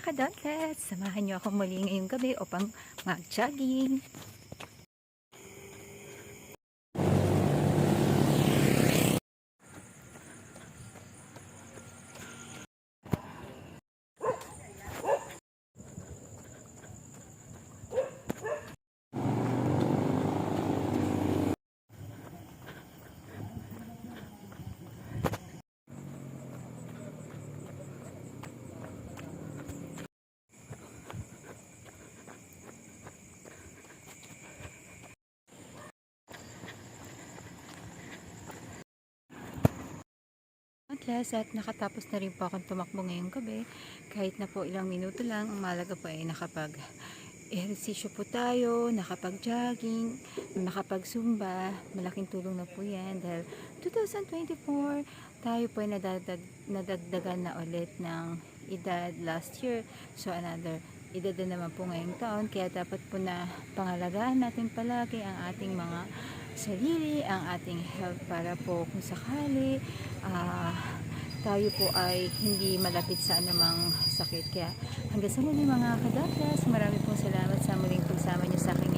ka-Dauntless! Samahan niyo ako muli ngayong gabi upang mag-jogging. Dauntless at nakatapos na rin po akong tumakbo ngayong gabi. Kahit na po ilang minuto lang, ang malaga po ay nakapag ehersisyo po tayo, nakapag-jogging, nakapag-zumba. Malaking tulong na po yan dahil 2024, tayo po ay nadadag, nadagdagan na ulit ng edad last year. So another edad na naman po ngayong taon. Kaya dapat po na pangalagaan natin palagi ang ating mga sarili, ang ating health para po kung sakali ah, tayo po ay hindi malapit sa anumang sakit. Kaya hanggang sa muli mga kadakas, marami pong salamat sa muling pagsama niyo sa akin